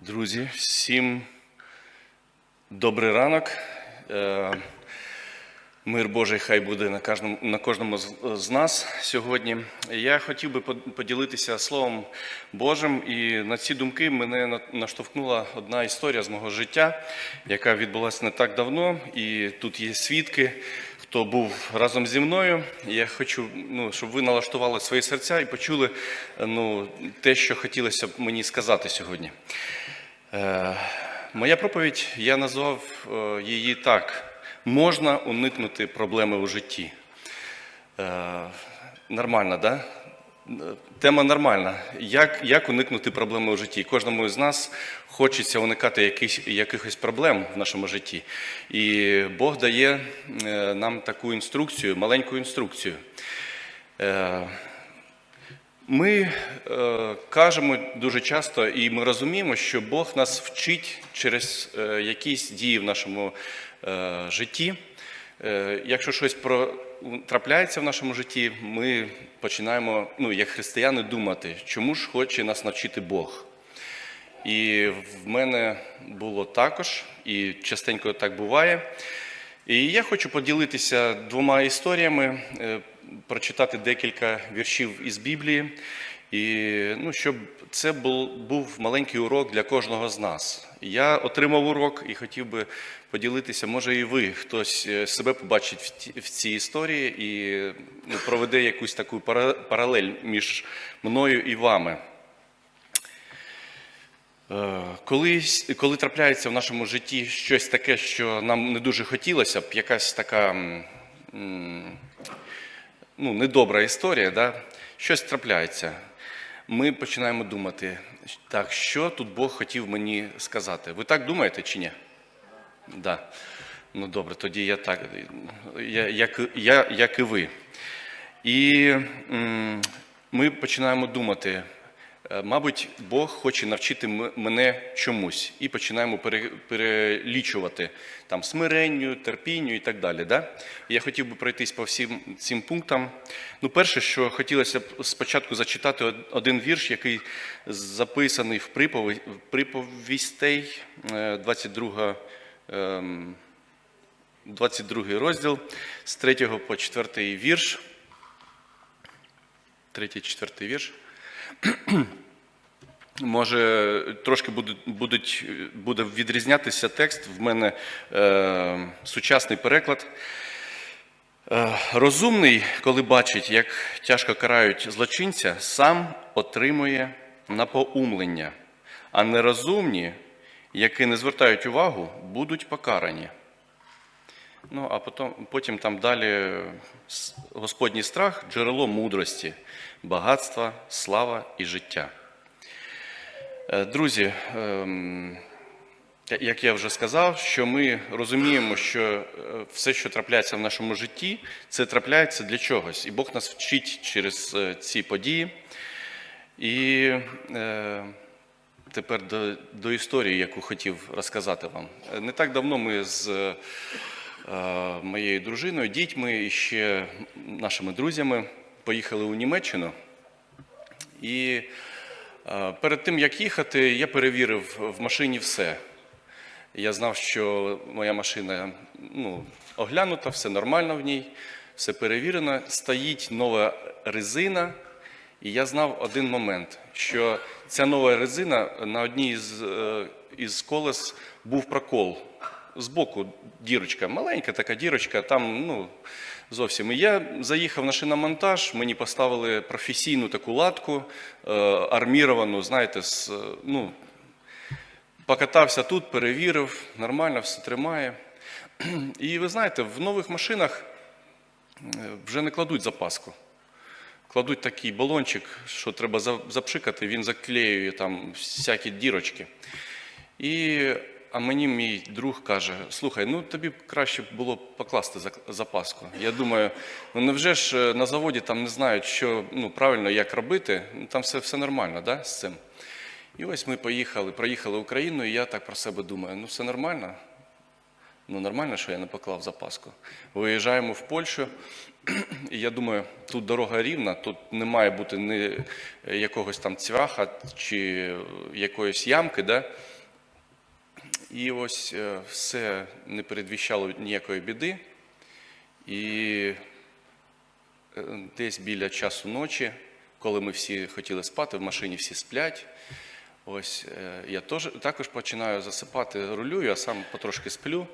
Друзі, всім добрий ранок. Е, Мир Божий хай буде на кожному, на кожному з, нас сьогодні. Я хотів би под- поділитися Словом Божим, і на ці думки мене на- наштовхнула одна історія з мого життя, яка відбулася не так давно, і тут є свідки, хто був разом зі мною. Я хочу, ну, щоб ви налаштували свої серця і почули ну, те, що хотілося б мені сказати сьогодні. Е, Моя проповідь я назвав е, її так: можна уникнути проблеми у житті. Е, Нормально, да? Тема нормальна. Як, як уникнути проблеми у житті? Кожному з нас хочеться уникати якихось, якихось проблем в нашому житті. І Бог дає е, нам таку інструкцію, маленьку інструкцію. Е, ми е, кажемо дуже часто, і ми розуміємо, що Бог нас вчить через якісь дії в нашому житті. Е, якщо щось про, трапляється в нашому житті, ми починаємо, ну, як християни, думати, чому ж хоче нас навчити Бог. І в мене було також, і частенько так буває. І я хочу поділитися двома історіями, е, прочитати декілька віршів із Біблії, і ну, щоб це був, маленький урок для кожного з нас. Я отримав урок і хотів би поділитися, може і ви, хтось е, себе побачить в, цій історії і ну, проведе якусь таку паралель між мною і вами. Е, Колись, коли трапляється в нашому житті щось таке, що нам не дуже хотілося б, якась така ну, недобра історія, да? щось трапляється. Ми починаємо думати, так, що тут Бог хотів мені сказати. Ви так думаєте чи ні? Да. Ну добре, тоді я так, я, як, я, як і ви. І м, ми починаємо думати, мабуть, Бог хоче навчити мене чомусь, і починаємо перелічувати там смиренню, терпінню і так далі. Да? Я хотів би пройтись по всім цим пунктам. Ну, перше, що хотілося б спочатку зачитати один вірш, який записаний в приповістей, е, 22 ем, 22 розділ з 3 по 4 вірш. 3-4 вірш. Може, трошки буде, будуть, буде відрізнятися текст. В мене е, сучасний переклад. Е, розумний, коли бачить, як тяжко карають злочинця, сам отримує напоумлення, а нерозумні, які не звертають увагу, будуть покарані. Ну, а потім, потім там далі с- Господній страх джерело мудрості, багатства, слава і життя. Е, Друзі, ем, як я вже сказав, що ми розуміємо, що е, все, що трапляється в нашому житті, це трапляється для чогось. І Бог нас вчить через е, ці події. І тепер до, до історії, яку хотів розказати вам. Не так давно ми з моєю дружиною, дітьми і ще нашими друзями поїхали у Німеччину. І перед тим, як їхати, я перевірив в машині все. Я знав, що моя машина ну, оглянута, все нормально в ній, все перевірено. Стоїть нова резина, і я знав один момент, що ця нова резина на одній із, е, із колес був прокол. Збоку дірочка, маленька така дірочка, там ну, зовсім. І я заїхав на шиномонтаж, мені поставили професійну таку латку, е, арміровану, знаєте, з, е, ну, покатався тут, перевірив, нормально, все тримає. І ви знаєте, в нових машинах е, вже не кладуть запаску. Кладуть такий балончик, що треба запшикати, він заклеює там всякі дірочки. І, а мені мій друг каже: слухай, ну тобі краще було покласти запаску. Я думаю, ну невже ж е, на заводі там не знають, що ну, правильно як робити, ну, там все, все нормально да, з цим. І ось ми поїхали, проїхали Україну, і я так про себе думаю, ну все нормально. Ну, нормально, що я не поклав запаску. Виїжджаємо в Польщу, і я думаю, тут дорога рівна, тут не має бути ні якогось там цвяха чи якоїсь ямки. Да? І ось е, все не передвіщало ніякої біди. І е, десь біля часу ночі, коли ми всі хотіли спати, в машині всі сплять. Ось е, я теж, також починаю засипати, рулюю, а сам потрошки сплю.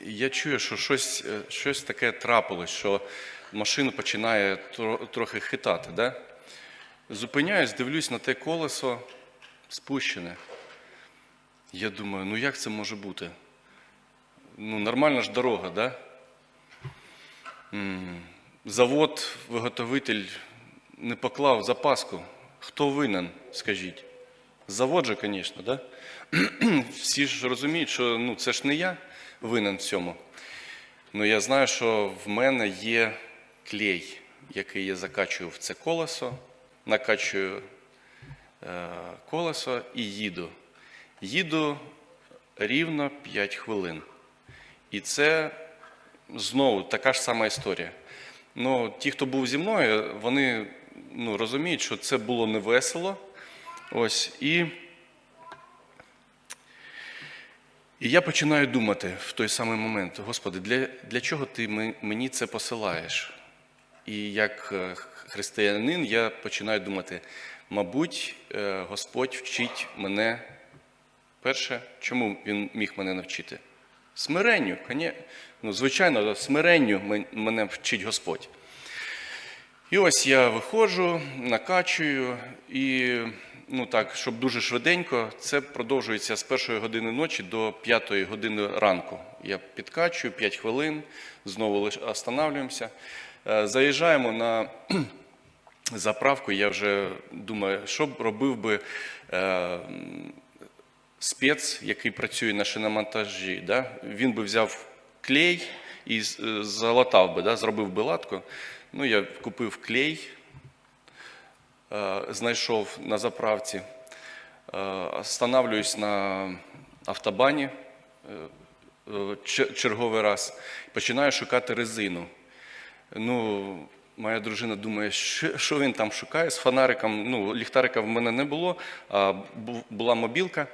Я чую, що щось, щось таке трапилось, що машину починає трохи хитати. Да? Зупиняюсь, дивлюсь на те колесо спущене. Я думаю, ну як це може бути? Ну, нормальна ж дорога, да? Завод, виготовитель не поклав запаску. Хто винен, скажіть? Завод же, звісно, да? Всі ж розуміють, що ну, це ж не я винен в цьому. Ну я знаю, що в мене є клей, який я закачую в це колесо, накачую е, колесо і їду. Їду рівно 5 хвилин. І це знову така ж сама історія. Ну, ті, хто був зі мною, вони ну, розуміють, що це було невесело. Ось, і, і я починаю думати в той самий момент: Господи, для, для чого ти мені це посилаєш? І як е, християнин я починаю думати, мабуть, е, Господь вчить мене перше, чому він міг мене навчити? Смиренню, ну, звичайно, смиренню мене вчить Господь. І ось я виходжу, накачую, і ну так, щоб дуже швиденько, це продовжується з першої години ночі до п'ятої години ранку. Я підкачую 5 хвилин, знову останавливаємося. Е, Заїжджаємо на заправку. Я вже думаю, що б робив би е, спец, який працює на шиномонтажі, да? він би взяв клей і е, залатав би, да? зробив би латку. Ну, я купив клей, е, знайшов на заправці, е, останавливаюсь на автобані черговий раз, починаю шукати резину. Ну, моя дружина думає, що він там шукає з фонариком. Ну, ліхтарика в мене не було, а була мобілка.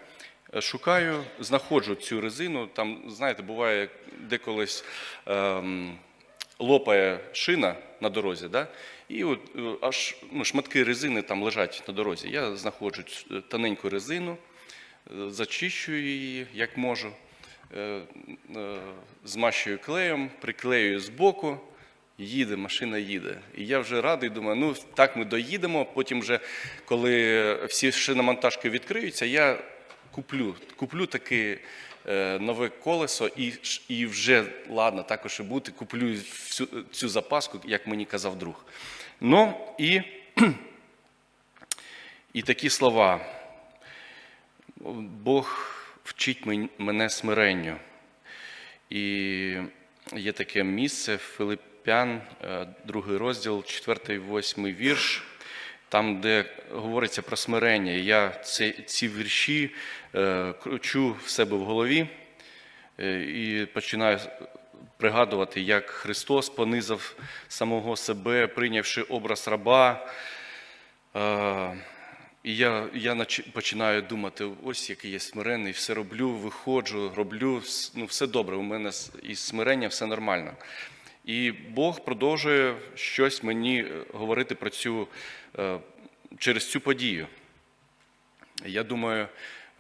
Е, Шукаю, знаходжу цю резину. Там, знаєте, буває деколись ем, лопає шина на дорозі, да? і от, е, аж ну, шматки резини там лежать на дорозі. Я знаходжу тоненьку резину, е, зачищую її як можу, е, е, змащую клеєм, приклеюю збоку. Їде, машина їде. І я вже радий, думаю, ну так ми доїдемо. Потім, вже, коли всі шиномонтажки відкриються, я куплю, куплю таке нове колесо і, і вже, ладно, також і бути, куплю всю цю запаску, як мені казав друг. Ну і, і такі слова. Бог вчить мене смиренню. І є таке місце Филиппян, е, другий розділ, 4, 8 вірш, там, де говориться про смирення. Я ці, ці вірші е, кручу в себе в голові е, і починаю пригадувати, як Христос понизав самого себе, прийнявши образ раба. Е, І я, я починаю думати, ось який я смиренний, все роблю, виходжу, роблю, ну все добре, у мене із смирення все нормально. І Бог продовжує щось мені е, говорити про цю, е, через цю подію. Я думаю,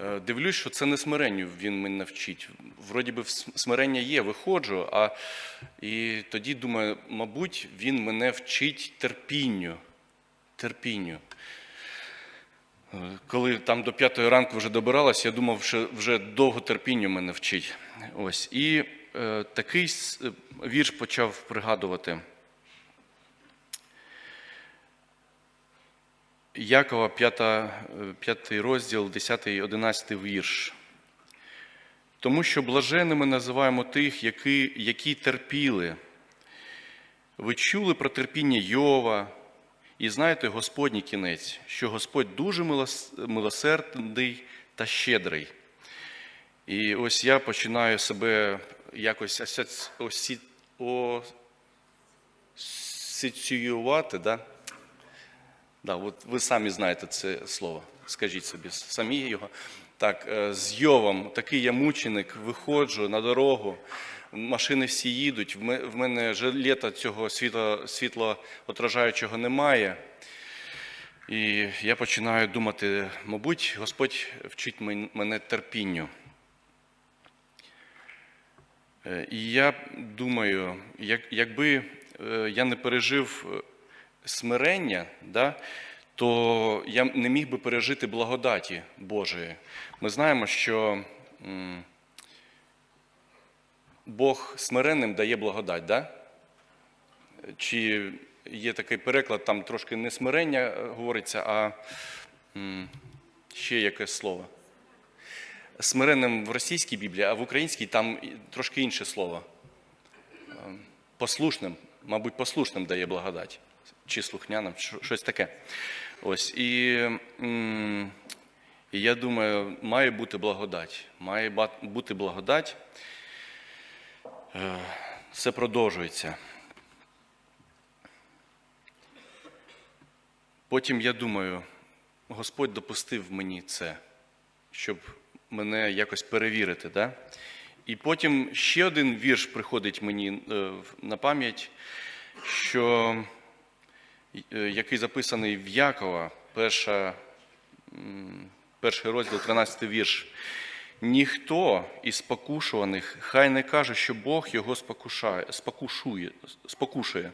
е, дивлюсь, що це не смиренню він мене вчить. Вроді би смирення є, виходжу, а і тоді думаю, мабуть, він мене вчить терпінню. Терпінню. Коли там до п'ятої ранку вже добиралась, я думав, що вже довго терпінню мене вчить. Ось. І такий е, вірш почав пригадувати. Якова, 5, 5 розділ, 10, 11 вірш. Тому що блаженними називаємо тих, які, які терпіли. Ви чули про терпіння Йова, і знаєте Господній кінець, що Господь дуже милосердний та щедрий. І ось я починаю себе якось асоці... осі... асоціювати, да? Да, от ви самі знаєте це слово. Скажіть собі самі його. Так, е, з Йовом, такий я мученик, виходжу на дорогу, машини всі їдуть, в мене жилета цього світло, світлоотражаючого немає. І я починаю думати, мабуть, Господь вчить мене терпінню. Е, І я думаю, як, якби е, я не пережив е, смирення, да, то я не міг би пережити благодаті Божої. Ми знаємо, що Бог смиренним дає благодать, да? Чи є такий переклад, там трошки не смирення говориться, а ще якесь слово. Смиренним в російській Біблії, а в українській там трошки інше слово. Ем, Послушним, мабуть, послушним дає благодать. Чи слухняним, що- щось таке. Ось. І, і я думаю, має бути благодать. Має бути благодать. Е, Все продовжується. Потім я думаю, Господь допустив мені це, щоб мене якось перевірити. Да? І потім ще один вірш приходить мені е, на пам'ять, що, е, який записаний в Якова, перша, перший розділ, 13 вірш. Ніхто із спокушуваних хай не каже, що Бог його спокушає, спокушує, спокушує.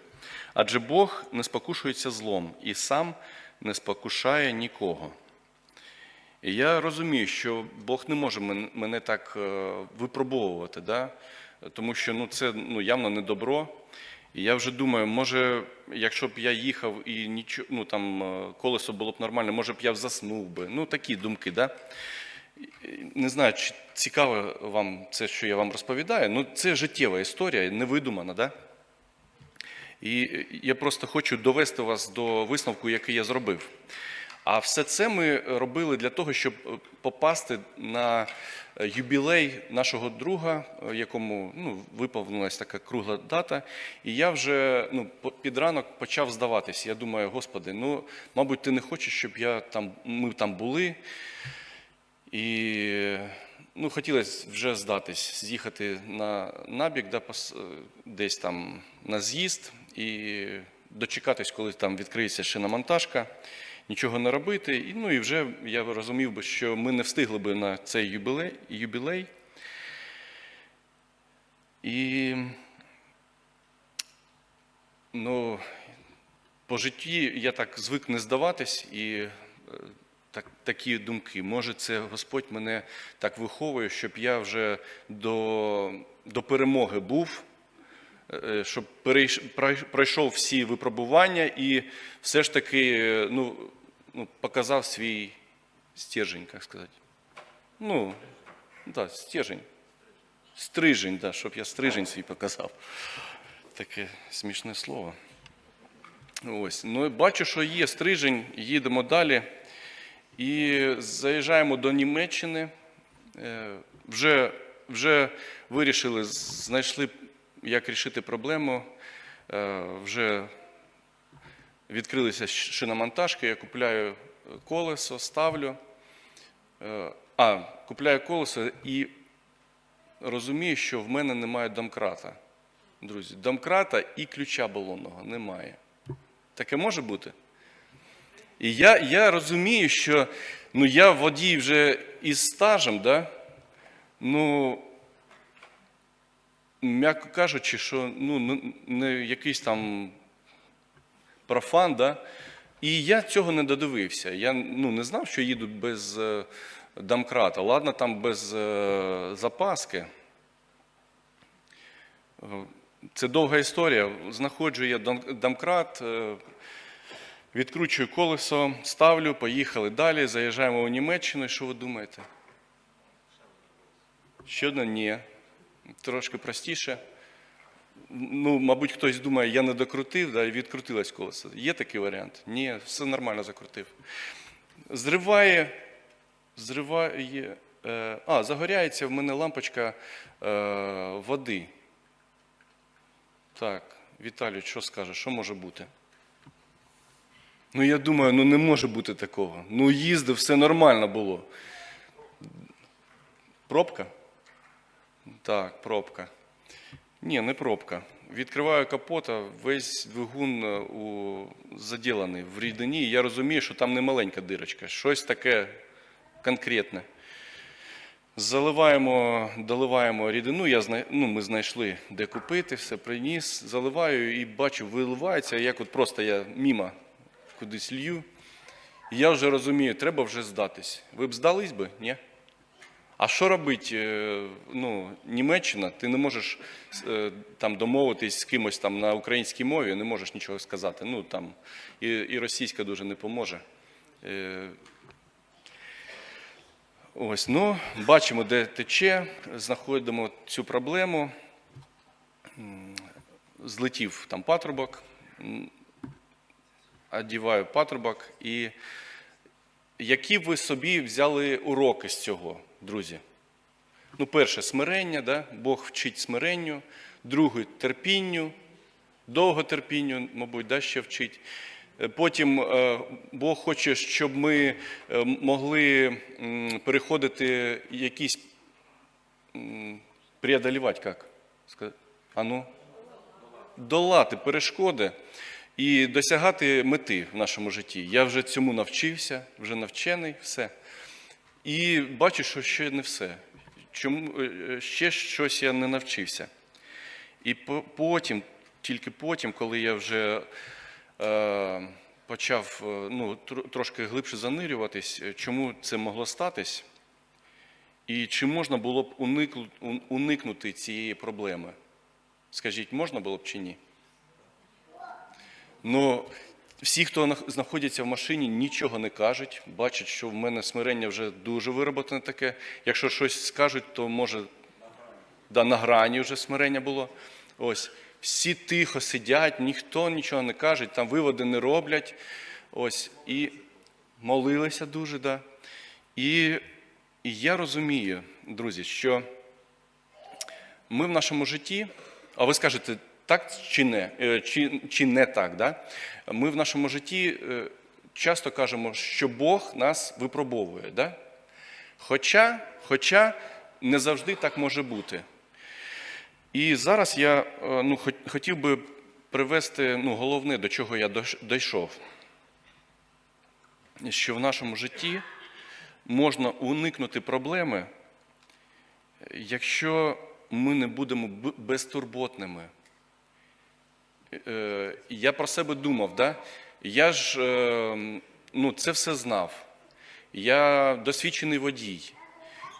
Адже Бог не спокушується злом і сам не спокушає нікого. І я розумію, що Бог не може мене так е, випробовувати, да? тому що ну, це ну, явно не добро. І я вже думаю, може, якщо б я їхав і нічого, ну, там, е, колесо було б нормальне, може б я заснув би. Ну, такі думки. Да? Не знаю, чи цікаво вам це, що я вам розповідаю. Ну, це життєва історія, невидумана, да? І я просто хочу довести вас до висновку, який я зробив. А все це ми робили для того, щоб попасти на юбілей нашого друга, якому ну, виповнилась така кругла дата. І я вже ну, під ранок почав здаватись. Я думаю, Господи, ну, мабуть, ти не хочеш, щоб я там, ми там були. І ну, хотілося вже здатись, з'їхати на набік, да, десь там на з'їзд і дочекатись, коли там відкриється шиномонтажка, нічого не робити. І, ну і вже я розумів би, що ми не встигли би на цей юбілей. юбілей. І ну, по житті я так звик не здаватись і е, так, такі думки. Може, це Господь мене так виховує, щоб я вже до, до перемоги був, щоб перейш- пройшов всі випробування і все ж таки е, ну, ну, показав свій стержень, як сказати. Ну, да, стержень. Стрижень, да, щоб я стрижень свій показав. Таке смішне слово. Ось. Ну, бачу, що є стрижень, їдемо далі. І заїжджаємо до Німеччини. Е, Вже, вже вирішили, знайшли, як рішити проблему. Е, Вже відкрилися шиномонтажки, я купляю колесо, ставлю. Е, А, купляю колесо і розумію, що в мене немає домкрата. Друзі, домкрата і ключа балонного немає. Таке може бути? І я, я розумію, що ну, я водій вже із стажем, да? ну, м'яко кажучи, що ну, не якийсь там профан, да? і я цього не додивився. Я ну, не знав, що їду без е, домкрата. Ладно, там без е, запаски. Це довга історія. Знаходжу я дом- домкрат, е, відкручую колесо, ставлю, поїхали далі, заїжджаємо у Німеччину. І Що ви думаєте? Ще одне ні. Трошки простіше. Ну, мабуть, хтось думає, я не докрутив, да, і відкрутилось колесо. Є такий варіант? Ні, все нормально закрутив. Зриває, зриває Е, а, загоряється в мене лампочка е, води. Так, Віталій, що скажеш, що може бути? Ну, я думаю, ну не може бути такого. Ну, їздив, все нормально було. Пробка? Так, пробка. Ні, не пробка. Відкриваю капота, весь двигун е, у... заділений в рідині. і Я розумію, що там не маленька дирочка, щось таке конкретне. Заливаємо, доливаємо рідину. Я зна... ну, ми знайшли, де купити, все приніс, заливаю і бачу, виливається, як от просто я мімо кудись лью. Я вже розумію, треба вже здатись. Ви б здались би? Ні? А що робить е, ну, Німеччина? Ти не можеш е, там домовитись з кимось там на українській мові, не можеш нічого сказати. Ну там і, і російська дуже не поможе. Е, Ось, ну, бачимо, де тече, знаходимо цю проблему. Злетів там патрубок, одіваю патрубок. І які ви собі взяли уроки з цього, друзі? Ну, перше, смирення, да? Бог вчить смиренню, друге терпінню, довготерпінню, мабуть, да, ще вчить. Е, Потім е, Бог хоче, щоб ми е, могли переходити якісь преодолівати, як? Ска- А ну? долати перешкоди і досягати мети в нашому житті. Я вже цьому навчився, вже навчений, все. І бачу, що ще не все. Чому е, ще щось я не навчився. І потім, тільки потім, коли я вже е, почав е, ну, трошки глибше занирюватись, е, чому це могло статись, і чи можна було б уникнути цієї проблеми? Скажіть, можна було б чи ні? Ну, всі, хто знаходяться в машині, нічого не кажуть, бачать, що в мене смирення вже дуже вироботане таке. Якщо щось скажуть, то може да, на грані вже смирення було. Ось. Всі тихо сидять, ніхто нічого не каже, там виводи не роблять. Ось. І молилися дуже, да. І, і я розумію, друзі, що ми в нашому житті, а ви скажете, так чи не, Е, чи, чи не так, да? ми в нашому житті е, часто кажемо, що Бог нас випробовує. Да? Хоча, хоча не завжди так може бути. І зараз я е, ну, хотів би привести ну, головне, до чого я дійшов. Що в нашому житті можна уникнути проблеми, якщо ми не будемо безтурботними. Е, Я про себе думав, да? я ж е, ну, це все знав. Я досвідчений водій.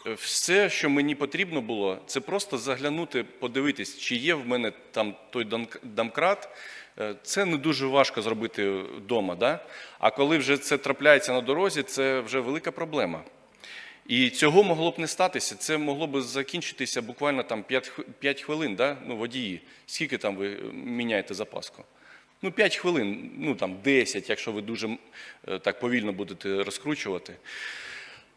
Е, Все, що мені потрібно було, це просто заглянути, подивитись, чи є в мене там той домкрат. Це не дуже важко зробити вдома. Да? А коли вже це трапляється на дорозі, це вже велика проблема. І цього могло б не статися. Це могло б закінчитися буквально там 5, 5 хвилин, да? ну, водії. Скільки там ви міняєте запаску? Ну, 5 хвилин, ну там 10, якщо ви дуже е, так повільно будете розкручувати.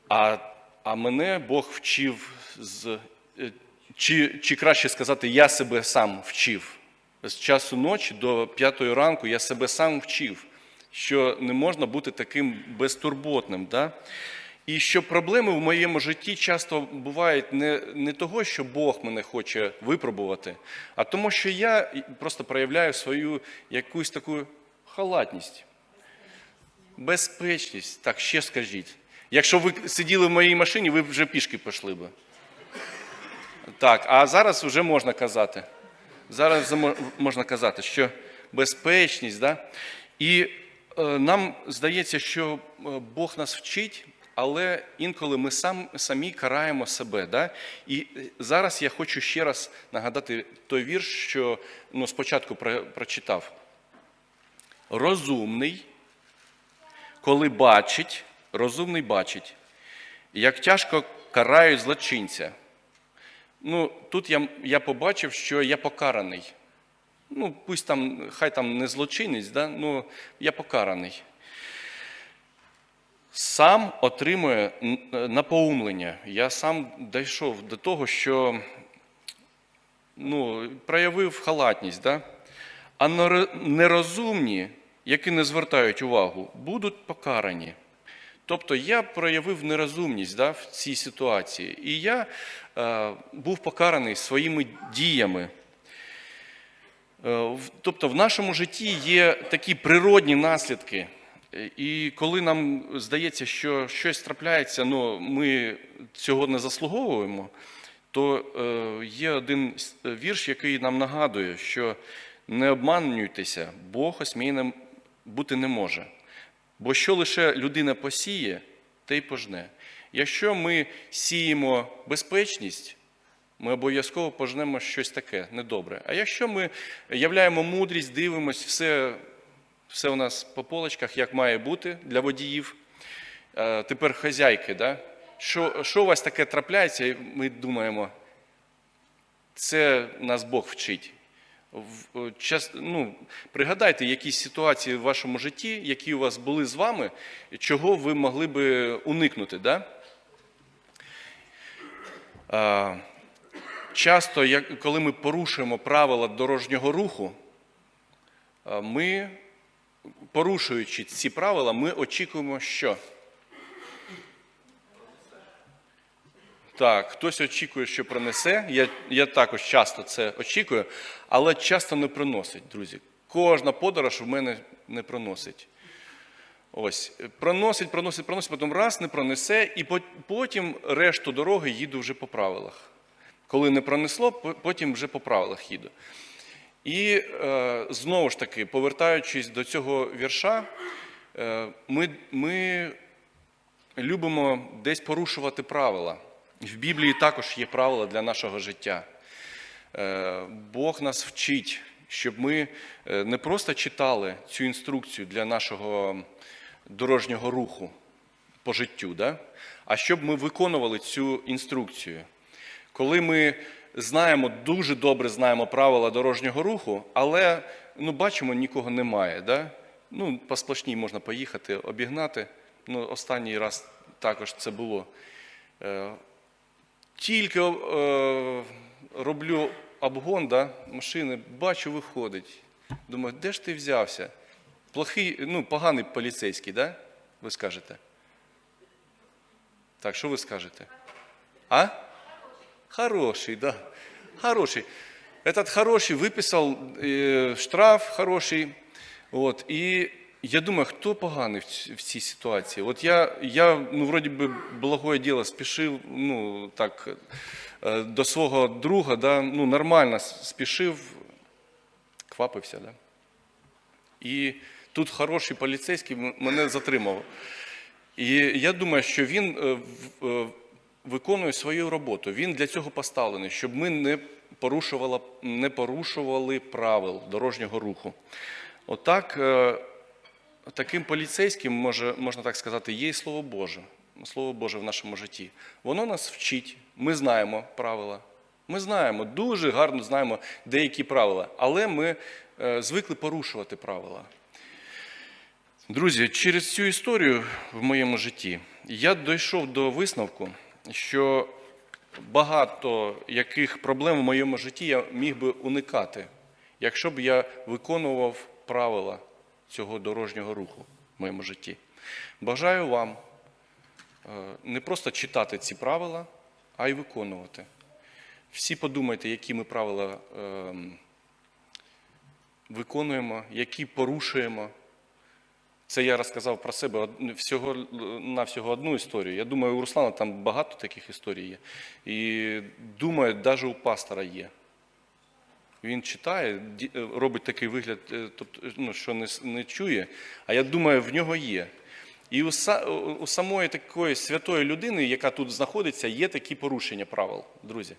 А, а мене Бог вчив з. е, Чи, чи краще сказати, я себе сам вчив. З часу ночі до п'ятої ранку я себе сам вчив, що не можна бути таким безтурботним. Да? І що проблеми в моєму житті часто бувають не, не того, що Бог мене хоче випробувати, а тому, що я просто проявляю свою якусь таку халатність. Безпечність, так ще скажіть. Якщо ви сиділи в моїй машині, ви вже пішки пішли би. Так, а зараз вже можна казати. Зараз можна казати, що безпечність, да? і е, нам здається, що е, Бог нас вчить, але інколи ми сам, самі караємо себе. Да? І е, зараз я хочу ще раз нагадати той вірш, що ну, спочатку про- прочитав. Розумний, коли бачить, розумний бачить, як тяжко карають злочинця. Ну, тут я, я побачив, що я покараний. Ну, пусть там, хай там не злочинець, да? ну, я покараний. Сам отримує напоумлення. Я сам дійшов до того, що ну, проявив халатність. Да? А нерозумні, які не звертають увагу, будуть покарані. Тобто я проявив нерозумність да, в цій ситуації. І я е, був покараний своїми діями. Е, Тобто в нашому житті є такі природні наслідки. Е, І коли нам здається, що щось трапляється, ну ми цього не заслуговуємо, то е, є один вірш, який нам нагадує, що не обманюйтеся, Бог осмійним бути не може. Бо що лише людина посіє, те й пожне. Якщо ми сіємо безпечність, ми обов'язково пожнемо щось таке недобре. А якщо ми являємо мудрість, дивимось, все, все у нас по полочках, як має бути для водіїв. Е, Тепер хазяйки, да? що, що у вас таке трапляється, і ми думаємо, це нас Бог вчить. Е, час- ну, пригадайте якісь ситуації в вашому житті, які у вас були з вами, чого ви могли би уникнути. Да? А, часто, коли ми порушуємо правила дорожнього руху, ми, порушуючи ці правила, ми очікуємо, що? Так, хтось очікує, що пронесе. Я, я також часто це очікую, але часто не приносить, друзі. Кожна подорож в мене не проносить. Ось, проносить, проносить, проносить, потім раз не пронесе, і потім решту дороги їду вже по правилах. Коли не пронесло, потім вже по правилах їду. І е, знову ж таки, повертаючись до цього вірша, е, ми, ми любимо десь порушувати правила. В Біблії також є правила для нашого життя. Е, Бог нас вчить, щоб ми не просто читали цю інструкцію для нашого дорожнього руху по життю, да? а щоб ми виконували цю інструкцію. Коли ми знаємо, дуже добре знаємо правила дорожнього руху, але ну, бачимо, нікого немає. Да? Ну, по сплошній можна поїхати, обігнати. Ну, останній раз також це було. Е, Тільки е, роблю обгон да, машини, бачу, виходить. Думаю, де ж ти взявся? Плохий, ну, поганий поліцейський, да? ви скажете? Так, що ви скажете? А? Хороший, да. Хороший. Этот хороший выписал э, штраф хороший. Вот, и я думаю, хто поганий в, ць- в цій ситуації? От я, я ну, вроді би, благое діло спішив, ну, так, е, до свого друга, да, ну, нормально с- спішив, квапився, да. І тут хороший поліцейський м- мене затримав. І я думаю, що він е, в- е, виконує свою роботу. Він для цього поставлений, щоб ми не порушували, не порушували правил дорожнього руху. Отак, е, таким поліцейським, може, можна так сказати, є і Слово Боже. Слово Боже в нашому житті. Воно нас вчить. Ми знаємо правила. Ми знаємо, дуже гарно знаємо деякі правила, але ми е, звикли порушувати правила. Друзі, через цю історію в моєму житті я дійшов до висновку, що багато яких проблем в моєму житті я міг би уникати, якщо б я виконував правила цього дорожнього руху в моєму житті. Бажаю вам е, не просто читати ці правила, а й виконувати. Всі подумайте, які ми правила ем, виконуємо, які порушуємо. Це я розказав про себе всього на всього одну історію. Я думаю, у Руслана там багато таких історій є. І думаю, навіть у пастора є. Він читає, е, робить такий вигляд, тобто, ну, що не, не чує, а я думаю, в нього є. І у- у самої такої святої людини, яка тут знаходиться, є такі порушення правил, друзі.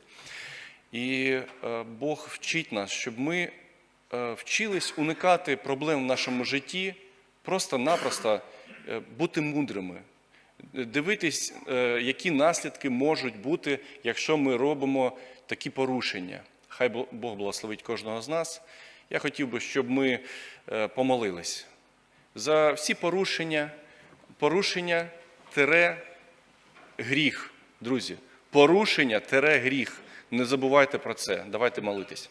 І е, Бог вчить нас, щоб ми е, вчились уникати проблем в нашому житті, просто-напросто е, бути мудрими, дивитись, е, які наслідки можуть бути, якщо ми робимо такі порушення. Хай Бог благословить кожного з нас. Я хотів би, щоб ми е, помолились за всі порушення, порушення тире гріх, друзі. Порушення тире гріх. Не забувайте про це. Давайте молитись.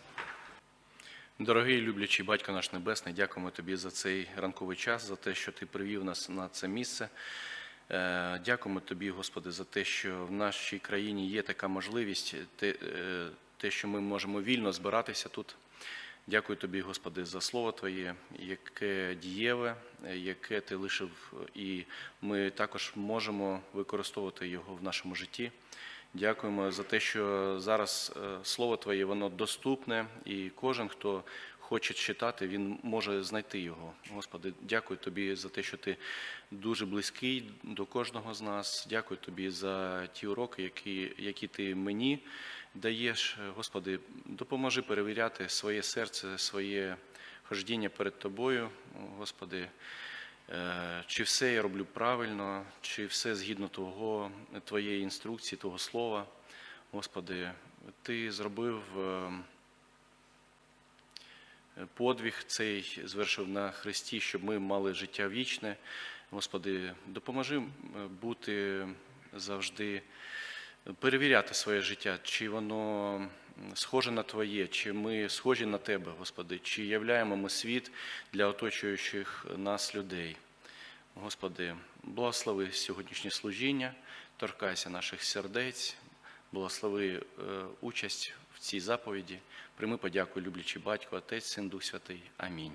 Дорогий люблячий батько наш небесний, дякуємо тобі за цей ранковий час, за те, що ти привів нас на це місце. Е, Дякуємо тобі, Господи, за те, що в нашій країні є така можливість, те, е, те, що ми можемо вільно збиратися тут. Дякую тобі, Господи, за слово Твоє, яке дієве, яке ти лишив, і ми також можемо використовувати його в нашому житті. Дякуємо за те, що зараз е, слово Твоє воно доступне, і кожен, хто хоче читати, він може знайти його. Господи, дякую Тобі за те, що Ти дуже близький до кожного з нас. Дякую Тобі за ті уроки, які, які Ти мені даєш. Господи, допоможи перевіряти своє серце, своє хождіння перед Тобою, Господи. Е, Чи все я роблю правильно, чи все згідно Твого, Твоєї інструкції, Твого слова. Господи, Ти зробив е, подвиг цей, звершив на Христі, щоб ми мали життя вічне. Господи, допоможи бути завжди, перевіряти своє життя, чи воно схоже на Твоє, чи ми схожі на Тебе, Господи, чи являємо ми світ для оточуючих нас людей. Господи, благослови сьогоднішнє служіння, торкайся наших сердець, благослови е, участь в цій заповіді. Прими подяку, люблячий батько, Отець, Син, Дух Святий. Амінь.